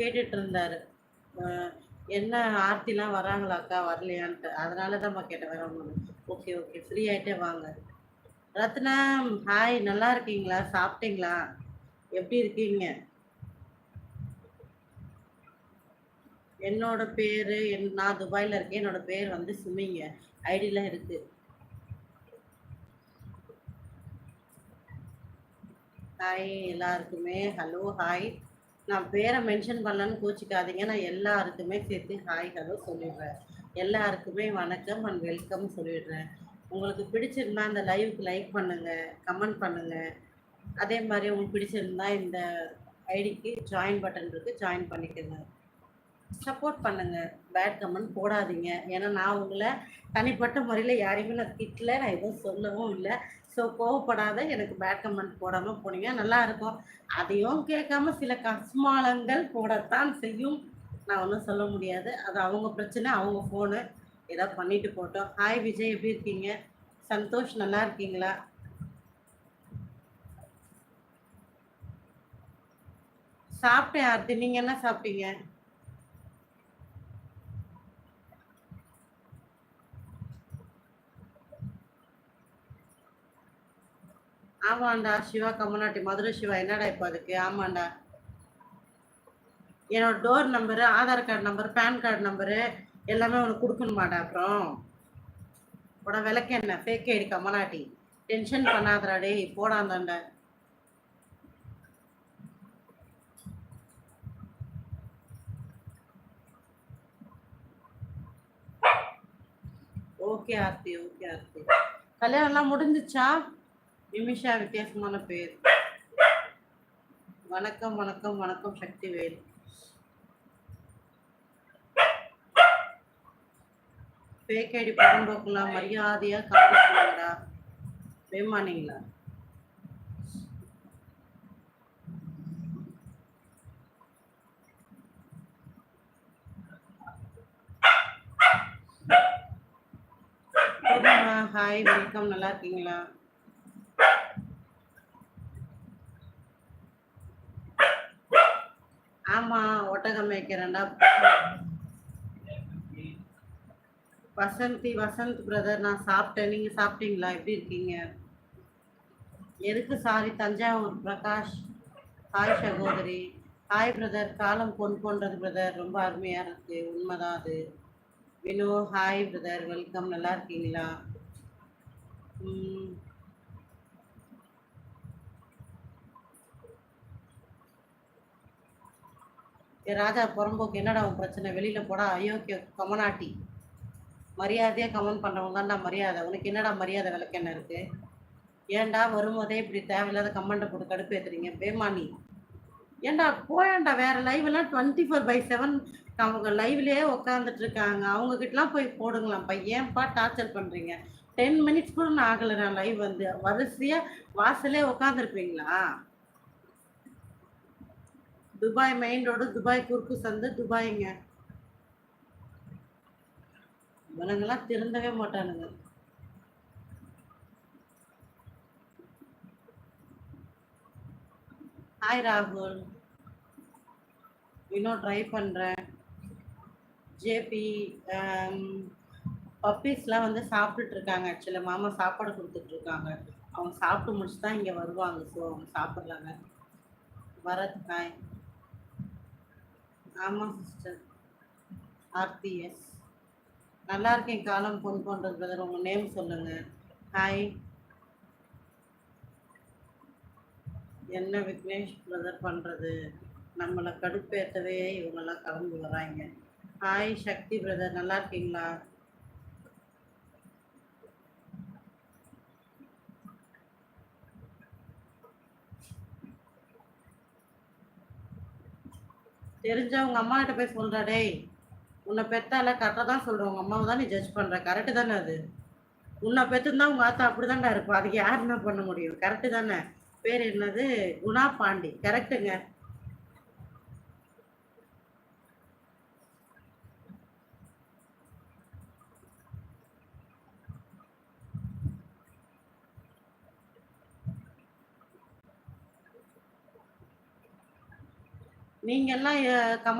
கேட்டுட்டு இருந்தாரு என்ன ஆர்த்திலாம் வராங்களாக்கா வரலையான்ட்டு. அதனால தான்மா கேட்டேன் வேற ஒன்று ஓகே ஓகே ஃப்ரீ ஆயிட்டே வாங்க. ரத்னா ஹாய் நல்லா இருக்கீங்களா? சாப்பிட்டீங்களா? எப்படி இருக்கீங்க? என்னோட பேர் என் நான் துபாயில் இருக்கேன். என்னோட பேர் வந்து சுமிங்க. ஐடியில் இருக்கு. ஹாய் எல்லாருக்குமே. ஹலோ ஹாய் நான் பேரை மென்ஷன் பண்ணலன்னு கோச்சிக்காதீங்க. நான் எல்லாருக்குமே சேர்த்து ஹாய் ஹலோ சொல்லிடுறேன். எல்லாருக்குமே வணக்கம் அண்ட் வெல்கம் சொல்லிடுறேன். உங்களுக்கு பிடிச்சிருந்தா இந்த லைவுக்கு லைக் பண்ணுங்கள் கமெண்ட் பண்ணுங்கள் அதே மாதிரி உங்களுக்கு பிடிச்சிருந்தா இந்த ஐடிக்கு ஜாயின் பட்டன் இருக்குது ஜாயின் பண்ணிக்கோங்க. சப்போர்ட் பண்ணுங்க. பேட் கமெண்ட் போடாதீங்க. ஏன்னா நான் உங்களை தனிப்பட்ட முறையில் யாரையுமே நான் திட்டல நான் எதுவும் சொல்லவும் இல்லை. ஸோ கோவப்படாத எனக்கு பேட் கமெண்ட் போடாமல் போனீங்க. நல்லா இருக்கும். அதையும் கேட்காம சில கஸ்மாலங்கள் போடத்தான் செய்யும். நான் ஒன்றும் சொல்ல முடியாது. அது அவங்க பிரச்சனை அவங்க ஃபோனு ஏதோ பண்ணிட்டு போட்டோம். ஹாய் விஜய் எப்படி இருக்கீங்க? சந்தோஷ் நல்லா இருக்கீங்களா? சாப்பிட்டேன் ஆர்த்தி. நீங்கள் என்ன சாப்பிட்டீங்க? ஆமாண்டா சிவா கம்மநாட்டி மதுரை சிவா என்னடா இப்போ அதுக்கு? ஆமாண்டா. என்னோட door number Aadhaar card number PAN card number எல்லாமே உனக்கு கொடுக்கணுமாடா அப்புறம்? உட விளக்கு என்ன? ஃபேக் ஐடி கம்மநாட்டி டென்ஷன் பண்ணாதடா டேய் போடாந்தாண்ட ஓகே ஆர்த்தி ஓகே ஆர்த்தி. கல்யாணம்லாம் முடிஞ்சிச்சா? நிமிஷா வித்தியாசமான பேர். வணக்கம் வணக்கம் வணக்கம் சக்திவேல் ஃபேக் ஐடி பரம்போக்கலாம் மரியாதையா கால் பண்ணுங்கடா வேமானீங்களா ஹாய் வெல்கம் நல்லா இருக்கீங்களா? ஒட்டகம் மேய்க்கிறேன்டா வசந்தி வசந்த் பிரதர் நான் சாப்பிட்டேன். நீங்க சாப்பிட்டீங்களா? எப்படி இருக்கீங்க? எதுக்கு சாரி தஞ்சாவூர் பிரகாஷ். ஹாய் சகோதரி. ஹாய் பிரதர் காலம் பொன் போன்றது பிரதர் ரொம்ப அருமையா இருக்கு. உண்மைதான் அது. வினோ ஹாய் பிரதர் வெல்கம் நல்லா இருக்கீங்களா? ஏ ராஜா புறம்போக்கு என்னடா உன் பிரச்சனை? வெளியில போடா. அயோக்கிய கமனாட்டி. மரியாதையா கமெண்ட் பண்றவங்க தான்டா மரியாதை. உனக்கு என்னடா மரியாதை விளக்கு என்ன இருக்கு? ஏன்டா வரும்போதே இப்படி தேவையில்லாத கமெண்ட்டை போட்டு கடுப்பு ஏத்துறீங்க? பேமானி ஏன்டா போயாண்டா வேற லைவ் எல்லாம் டுவெண்ட்டி ஃபோர் பை செவன் அவங்க லைவ்லயே உட்காந்துட்டு இருக்காங்க. அவங்க கிட்டலாம் போய் போடுங்களாம். ஏன்ப்பா டார்ச்சர் பண்றீங்க. டென் மினிட்ஸ் கூட நான் ஆகலை நான் லைவ் வந்து. வரிசையா வாசலே உட்காந்துருப்பீங்களா துபாய் மெயின் ரோடு துபாய் குறுக்கு சந்து துபாய்ங்க. இவனுங்கெல்லாம் திருந்தவே மாட்டானுங்க. ஹாய் ராகுல் இன்னும் ட்ரை பண்ணுறேன் ஜேபி பப்பீஸ்லாம் um, வந்து சாப்பிட்டுட்டு இருக்காங்க ஆக்சுவலாக மாமா சாப்பாடு கொடுத்துட்டு இருக்காங்க அவங்க சாப்பிட்டு முடிச்சு தான் இங்கே வருவாங்க. ஸோ அவங்க சாப்பிட்றாங்க. வரத் ஹாய் ஆமாம் சிஸ்டர் ஆர்த்தி எஸ் நல்லா இருக்கேன் காலம் பொன் பண்ணுறது பிரதர் உங்கள் நேம் சொல்லுங்கள் ஹாய் என்ன விக்னேஷ் பிரதர் பண்ணுறது நம்மளை கடுப்பேற்றவே இவங்கெல்லாம் கலந்து வராங்க. ஹாய் சக்தி பிரதர் நல்லா இருக்கீங்களா? தெரிஞ்சவங்க அம்மா கிட்ட போய் சொல்றா டேய் உன்னை பெத்தால கரெக்டாக தான் சொல்கிறேன் உங்கள் அம்மாவை தான் நீ ஜட்ஜ் பண்ணுற கரெக்டு தானே அது? உன்னை பெற்றுந்தா உங்கள் ஆத்தா அப்படிதான்டா இருக்கும் அதுக்கு யார் என்ன பண்ண முடியும்? கரெக்டு தானே? பேர் என்னது? குணா பாண்டி. கரெக்டுங்க. நீங்கெல்லாம் கம்